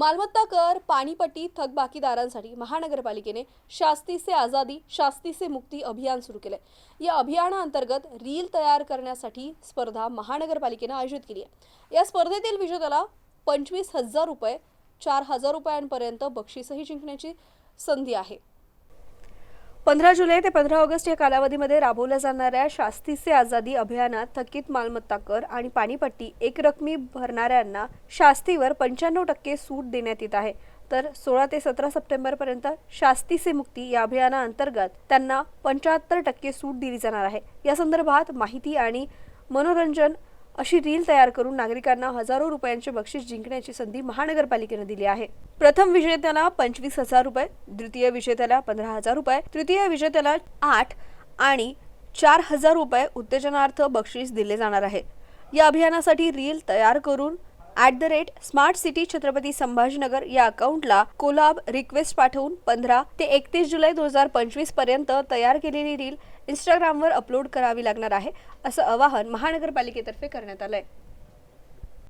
मालमत्ता कर पाणीपट्टी थकबाकीदारांसाठी महानगरपालिकेने शास्ती से आझादी शास्ती से मुक्ती अभियान सुरू केले या अभियानाअंतर्गत रील तयार करण्यासाठी स्पर्धा महानगरपालिकेनं आयोजित केली आहे. या स्पर्धेतील विजेत्याला पंचवीस हजार रुपये चार हजार रुपयांपर्यंत बक्षीसही जिंकण्याची संधी आहे. पंधरा जुलै ते पंधरा ऑगस्ट या कालावधीमध्ये राबवल्या जाणाऱ्या शास्ती से आझादी अभियानात थकीत मालमत्ता कर आणि पाणीपट्टी एकरकमी भरणाऱ्यांना शास्तीवर पंच्याण्णव टक्के सूट देण्यात येत आहे. तर सोळा ते सतरा सप्टेंबरपर्यंत शास्ती से मुक्ती या अभियानाअंतर्गत त्यांना पंच्याहत्तर टक्के सूट दिली जाणार आहे. या संदर्भात माहिती आणि मनोरंजन अशी रील तयार करून नागरिकांना हजारो रुपयांचे बक्षीस जिंकण्याची संधी महानगरपालिकेनं दिली आहे. प्रथम विजेत्याला पंचवीस हजार रुपये द्वितीय विजेत्याला पंधरा हजार रुपये तृतीय विजेत्याला आठ आणि चार हजार रुपये उत्तेजनार्थ बक्षीस दिले जाणार आहे. या अभियानासाठी रील तयार करून at the rate smart city Chhatrapati Sambhajinagar या अकाउंटला कोलाब रिक्वेस्ट पाठवून पंधरा ते एकतीस जुलै दोन हजार पंचवीसपर्यंत तयार केलेली रील इंस्टाग्रामवर अपलोड करावी लागणार आहे असं आवाहन महानगरपालिकेतर्फे करण्यात आलंय.